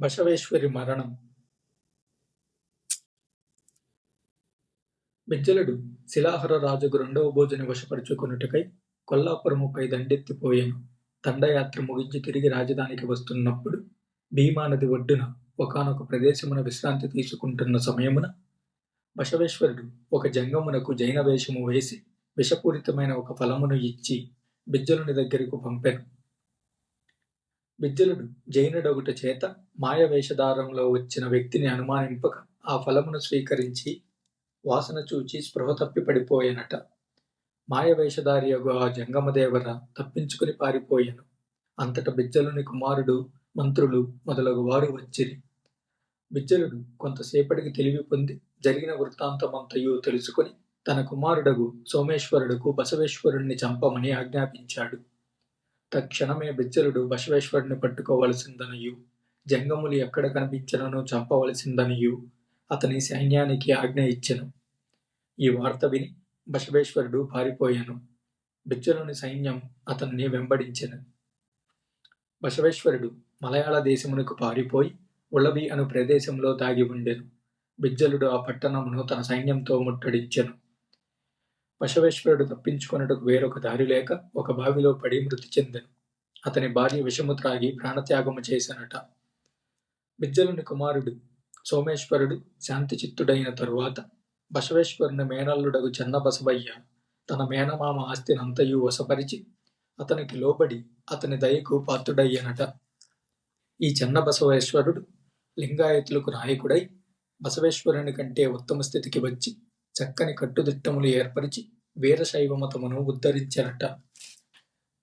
బసవేశ్వరి మరణం. బిజ్జలుడు శిలాహర రాజుకు రెండవ భోజన వశపరుచుకొనుటకై కొల్లాపురముపై దండెత్తిపోయాను. దండయాత్ర ముగించి తిరిగి రాజధానికి వస్తున్నప్పుడు భీమా నది ఒడ్డున ఒకానొక ప్రదేశమున విశ్రాంతి తీసుకుంటున్న సమయమున బసవేశ్వరుడు ఒక జంగమునకు జైన వేషము వేసి విషపూరితమైన ఒక ఫలమును ఇచ్చి బిజ్జలుని దగ్గరకు పంపాను. బిజ్జలుడు జైనుడొకట చేత మాయ వేషధారంలో వచ్చిన వ్యక్తిని అనుమానింపక ఆ ఫలమును స్వీకరించి వాసన చూచి స్పృహ తప్పి పడిపోయానట మాయ వేషధారియగు ఆ జంగమదేవర తప్పించుకుని పారిపోయాను. అంతట బిజ్జలుని కుమారుడు మంత్రులు మొదలగు వారు వచ్చిరి. బిజ్జలుడు కొంతసేపటికి తెలివి పొంది జరిగిన వృత్తాంతమంతయు తెలుసుకొని తన కుమారుడగు సోమేశ్వరుడుకు బసవేశ్వరుణ్ణి చంపమని ఆజ్ఞాపించాడు. తక్షణమే బిచ్చలుడు బసవేశ్వరుని పట్టుకోవలసిందనియు. జంగములు ఎక్కడ కనిపించననో చంపవలసిందనియు. అతని సైన్యానికి ఆజ్ఞ ఇచ్చెను. ఈ వార్త విని బసవేశ్వరుడు పారిపోయాను. బిచ్చలుని సైన్యం అతన్ని వెంబడించెను. బసవేశ్వరుడు మలయాళ దేశమునకు పారిపోయి ఉళవి అను ప్రదేశంలో దాగి ఉండెను. బిజ్జలుడు ఆ పట్టణమును తన సైన్యంతో ముట్టడించెను. బసవేశ్వరుడు తప్పించుకొనుటకు వేరొక దారి లేక ఒక బావిలో పడి మృతి చెందెను. అతని భార్య విషము త్రాగి ప్రాణత్యాగము చేశానట బిజ్జలుని కుమారుడు సోమేశ్వరుడు శాంతి చిత్తుడైన తరువాత బసవేశ్వరుని మేనల్లుడగు చెన్నబసవయ్య తన మేనమామ ఆస్తినంతయు వశపరిచి అతనికి లోబడి అతని దయకు పాత్రుడయ్యనట. ఈ చెన్న బసవేశ్వరుడు లింగాయతులకు నాయకుడై బసవేశ్వరుని కంటే ఉత్తమ స్థితికి వచ్చి చక్కని కట్టుదిట్టములు ఏర్పరిచి వీరశైవ మతమును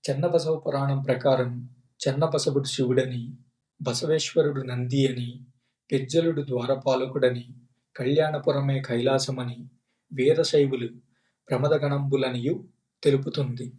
చెన్నబసవ పురాణం ప్రకారం చెన్నబసవుడు శివుడని బసవేశ్వరుడు నంది అని గిజ్జలుడు ద్వారపాలకుడని కళ్యాణపురమే కైలాసమని వీరశైవులు ప్రమదగణంబులనియు తెలుపుతుంది.